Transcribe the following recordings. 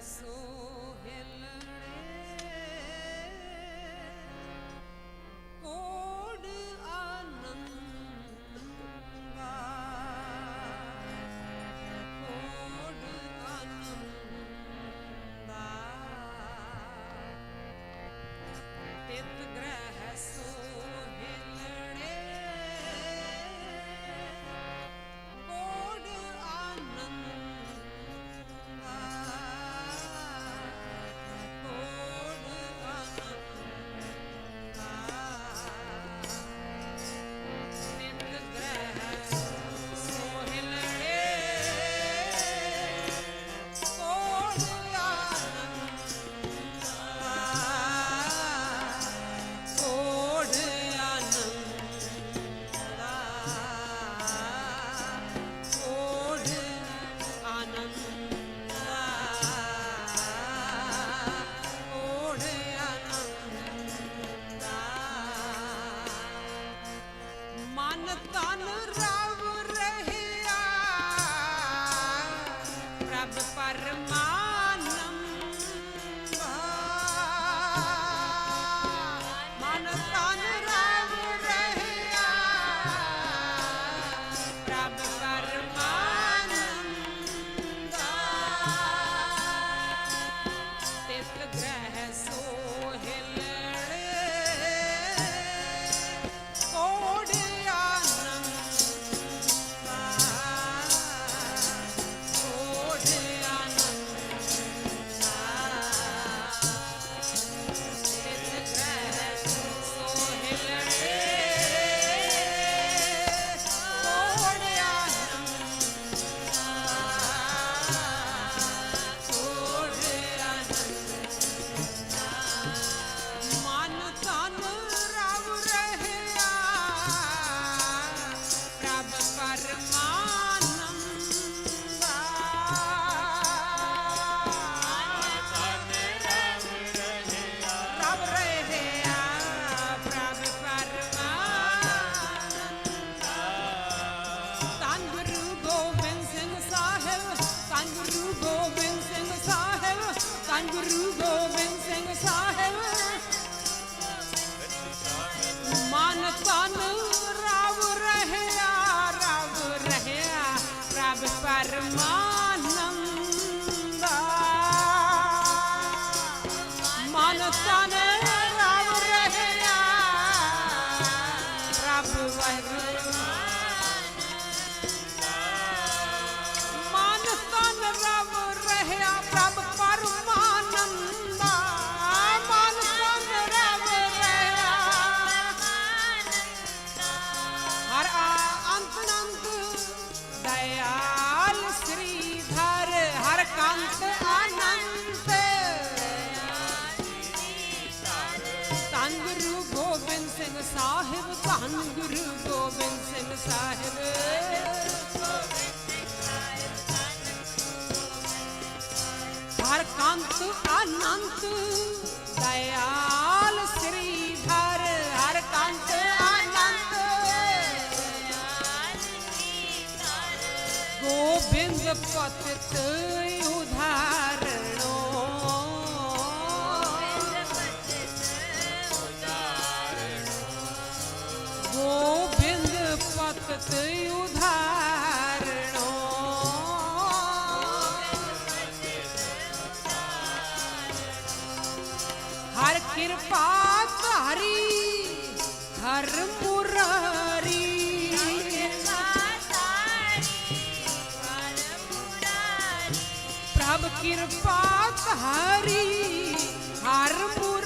So Jesus. शांत दयाल श्रीधर हर कांत आनंद गोविंद पतित उदाहरणो गोविंद पतित सब कृपा हरी हर मुर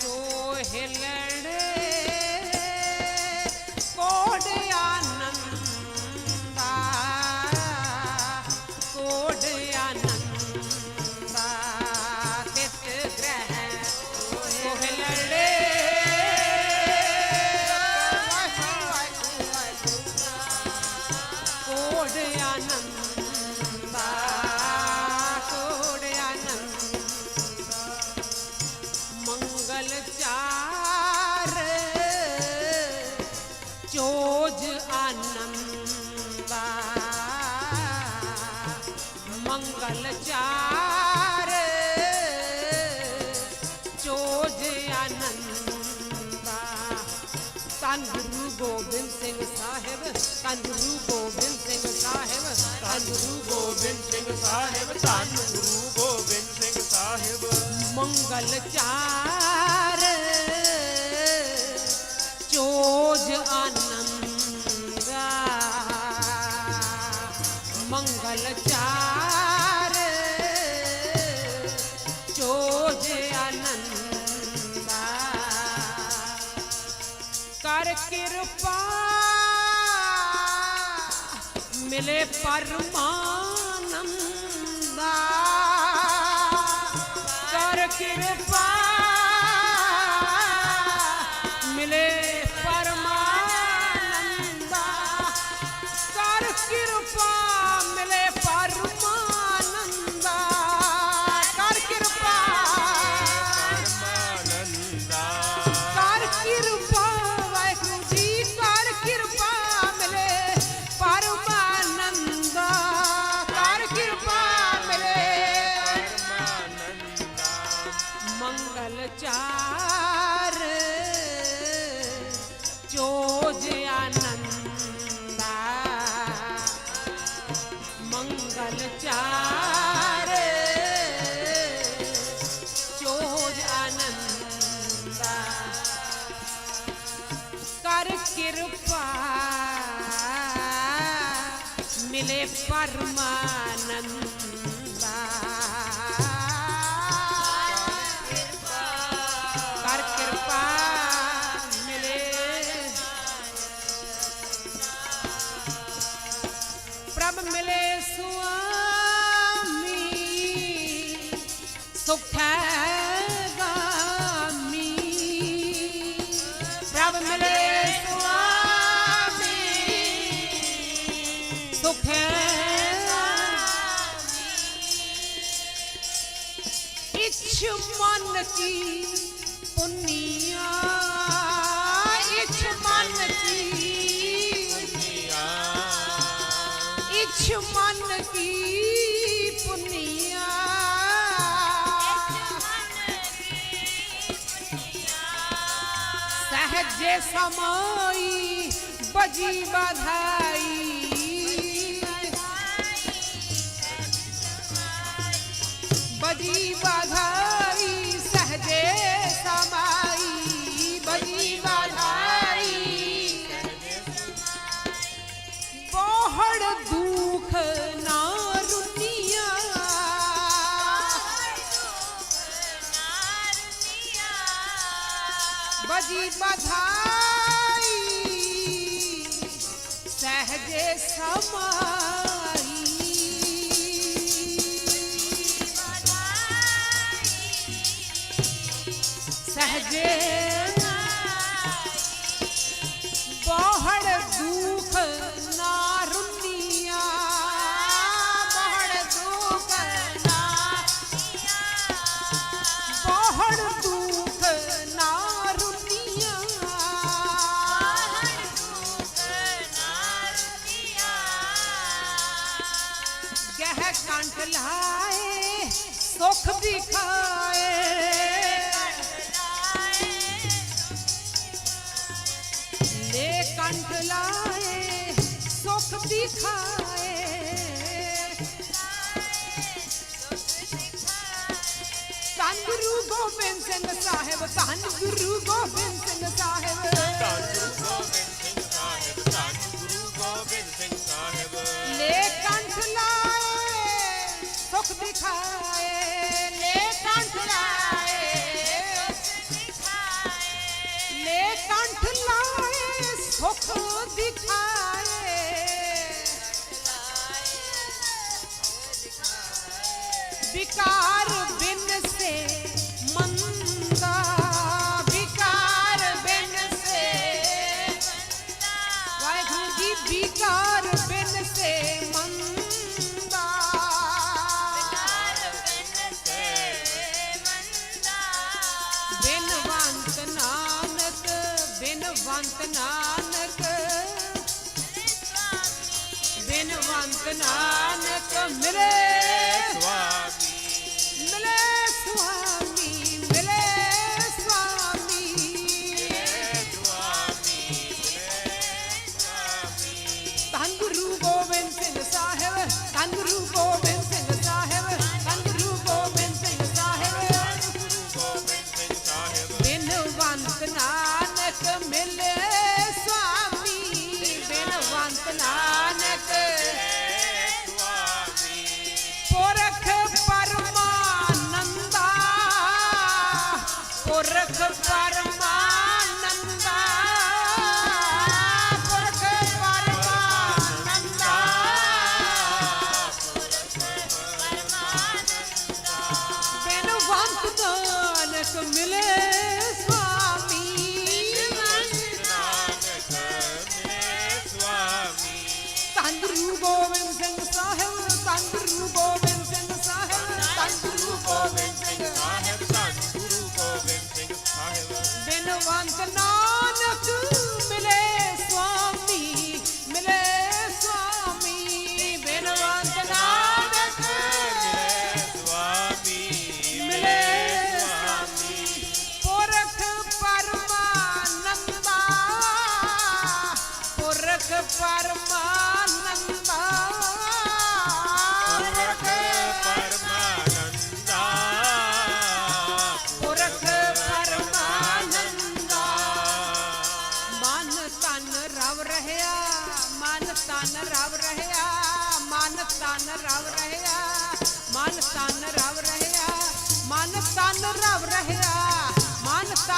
સોહેલણ ਚਾਰ ਚੋਜ ਆਨੰਦਾ ਮੰਗਲ ਚਾਰ। ਚੋਜ ਆਨੰਦਾ ਤਨ ਗੁਰੂ ਗੋਬਿੰਦ ਸਿੰਘ ਸਾਹਿਬ ਤਨ ਗੁਰੂ ਗੋਬਿੰਦ ਸਿੰਘ ਸਾਹਿਬ ਤਨ ਗੁਰੂ ਗੋਬਿੰਦ ਸਿੰਘ ਸਾਹਿਬ ਤਨ ਗੁਰੂ ਗੋਬਿੰਦ ਸਿੰਘ ਸਾਹਿਬ। ਮੰਗਲ ਚਾਰ ਪਰਮਾ ਪਰਮਾਨੰਦਾ ਕਰ ਕਿਰਪਾ ਮਿਲੇ ਪ੍ਰਭ ਮਿਲੇ ਸੁਆਮੀ ਸੁਖ ਦੀ ਪੁੰਨੀਆ ਇਛ ਮਨ ਦੀ ਪੁੰਨੀਆ? ਇਛ ਮਨ ਬਜੀ ਵਧਾਈ। ਬਜੀ ਬਧਾਈ ਸਹਜੇ ਸਮਾਂ ಗುರು ಗೋವಿಂದ नानक मिले Thank you.